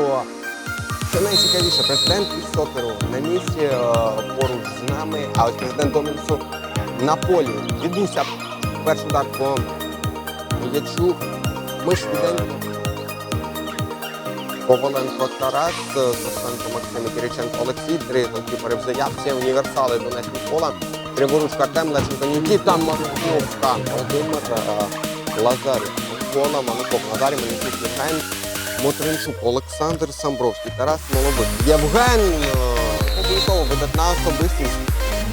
про що найцікавіше, президент сокеру на місці е, поруч з нами, а ось президент Домінсу на полі. Відбувся перший удар по м'ячу. Ми швиденько. Коваленко Тарас, Сосенко Максим Кириченко Олексій, три голкіпери в заявці, універсали Донець Микола, Криворуч Артем, Лещенко Нікіта, Марковка, Володимир, е, Лазарів, Микола, Мануков, Назарій, Мельничук, Михайль, Мотринчук, Олександр Самбровський, Тарас Молодик, Євген, е, видатна особистість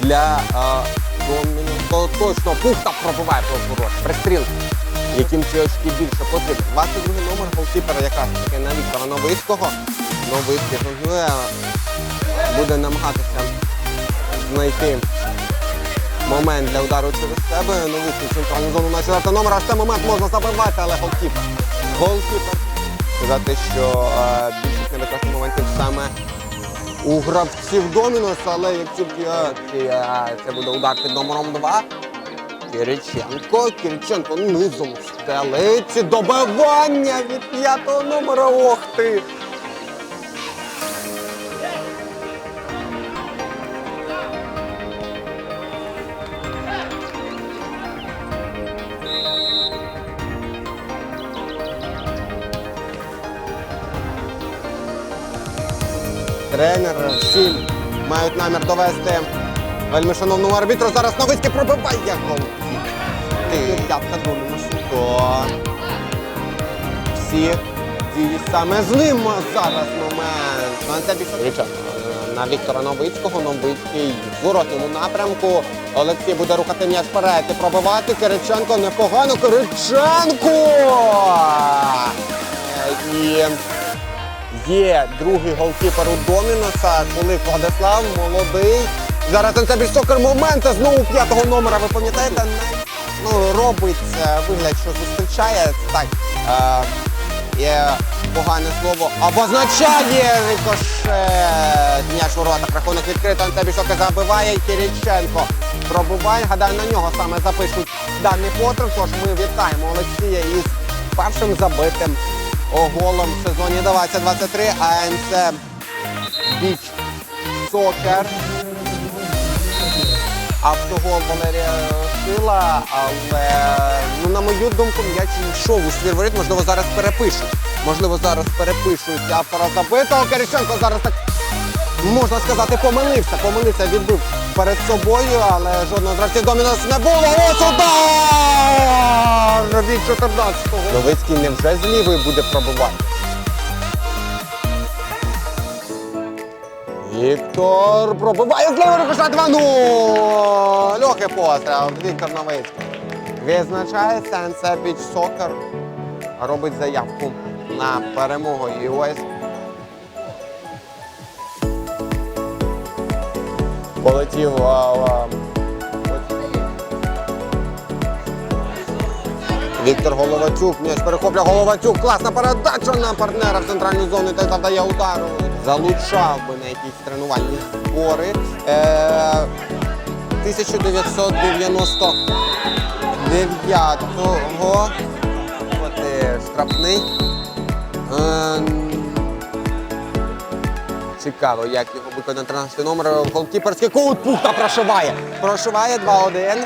для е, Доміну. То точно Пухта пробиває проворот, пристріл яким ці очки більше потрібно. 22 номер голкіпера якраз таки на Віктора Новицького. Новицький буде намагатися знайти момент для удару через себе. Новицький центральну зону на 4 номер, а в цей момент можна забивати, але голкіпер. Голкіпер. Сказати, що е, більшість небезпечних моментів саме у гравців Домінос, але як тільки е, це буде удар під номером 2, Кириченко, Кириченко низом стелиці, добивання від п'ятого номера. Ох ти! Тренер всі мають намір довести вельми шановному арбітру. Зараз Новицький пробиває гол. Ти Домінусу. То всі дії саме з ним зараз момент. На це. На Віктора Новицького, Новицький в воротному напрямку. Олексій буде рухати м'яч вперед і пробивати. Кириченко непогано. Кириченко! Є другий голкіпер у Доміноса, коли Владислав молодий. Зараз на це сокер момент знову п'ятого номера. Ви пам'ятаєте, ну, робить вигляд, що зустрічає. Так, е, є погане слово. Обозначає рикошет. М'яч у. Рахунок відкрито. Антебі Сокер забиває. і Кириченко пробиває. Гадаю, на нього саме запишуть даний потріб. Тож ми вітаємо Олексія із першим забитим голом в сезоні 2023 АНЦ Біч Сокер. Автогол Валерія Шила, але ну, на мою думку, м'яч йшов у свій воріт, можливо, зараз перепишуть. Можливо, зараз перепишуть автора забитого. Кириченко зараз так можна сказати, помилився. Помилився, відбив перед собою, але жодного гравців Домінос не було. Ось удар! Від 14-го. Новицький невже з лівої буде пробивати. Віктор пробиває з лівої рикошет 2-0. Льохи постріл. Віктор Новицький. Відзначає Сенсе Біч Сокер. Робить заявку на перемогу. І ось полетів. Віктор Головатюк, м'яч перехоплює Головатюк. Класна передача на партнера в центральну зону та завдає удару. Залучав би на якісь тренувальні збори. Е, 1999-го. Штрафний. Е, Цікаво, як його виконає 13 номер. Голкіперський кут Пухта прошиває. Прошиває 2-1.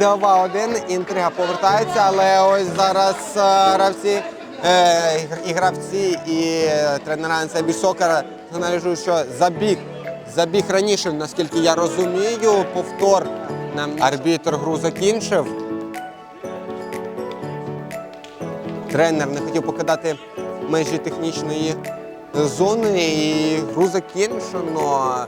2-1. Інтрига повертається, але ось зараз е, гравці, е, і гравці, і е, тренера Ансебі Сокера аналізують, що забіг. Забіг раніше, наскільки я розумію, повтор нам арбітр гру закінчив. Тренер не хотів покидати межі технічної зони і гру закінчено.